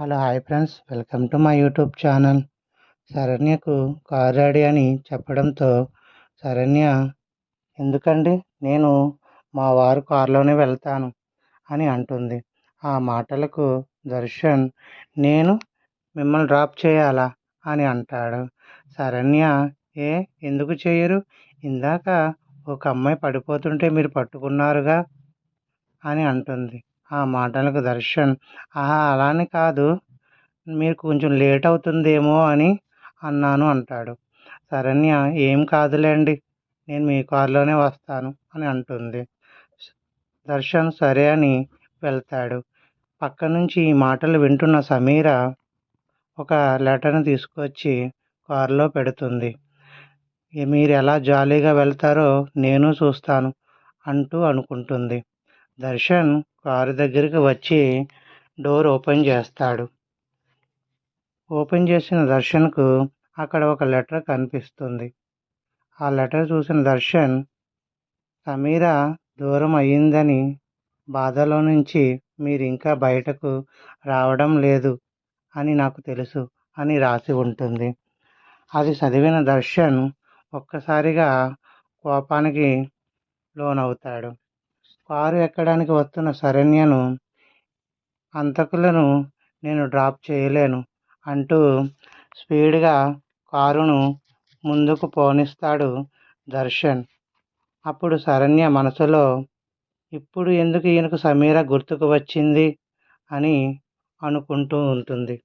Hello hi friends. Welcome to my YouTube channel. శరణ్యకు car ready అని చెప్పడంతో శరణ్య ఎందుకండి? నేను మా వారు కారులోనే వెళ్తాను అని అంటుంది. ఆ మాటలకు దర్శన్ నేను మిమ్మల్ని డ్రాప్ చేయాలా? అని అంటాడు. శరణ్య ఏ? ఎందుకు చేయరు? ఇందాక ఒక అమ్మాయి పడిపోతుంటే మీరు పట్టుకున్నారుగా అని అంటుంది. ఆ మాటలకు దర్శన్ ఆహా అలానే కాదు. మీరు కొంచెం లేట్ అవుతుందేమో అని అన్నాను అంటాడు. శరణ్య ఏం కాదులేండి. నేను మీ కారులోనే వస్తాను అని అంటుంది. దర్శన్ సరే అని వెళ్తాడు. పక్క నుంచి ఈ మాటలు వింటున్న సమీర ఒక లెటర్ని తీసుకొచ్చి కారులో పెడుతుంది. మీరు ఎలా జాలీగా వెళ్తారో నేను చూస్తాను అంటూ అనుకుంటుంది. దర్శన్ కారు దగ్గరికి వచ్చి డోర్ ఓపెన్ చేస్తాడు. ఓపెన్ చేసిన దర్శన్కు అక్కడ ఒక లెటర్ కనిపిస్తుంది. ఆ లెటర్ చూసిన దర్శన్ సమీర దూరం అయ్యిందని బాధలో నుంచి మీరు ఇంకా బయటకు రావడం లేదు అని నాకు తెలుసు అని రాసి ఉంటుంది. అది చదివిన దర్శన్ ఒక్కసారిగా కోపానికి లోనవుతాడు. కారు ఎక్కడానికి వస్తున్న శరణ్యను అంతకులను నేను డ్రాప్ చేయలేను అంటూ స్పీడ్గా కారును ముందుకు పోనిస్తాడు దర్శన్. అప్పుడు శరణ్య మనసులో ఇప్పుడు ఎందుకు ఈయనకు సమీర గుర్తుకు వచ్చింది? అని అనుకుంటూ ఉంటుంది.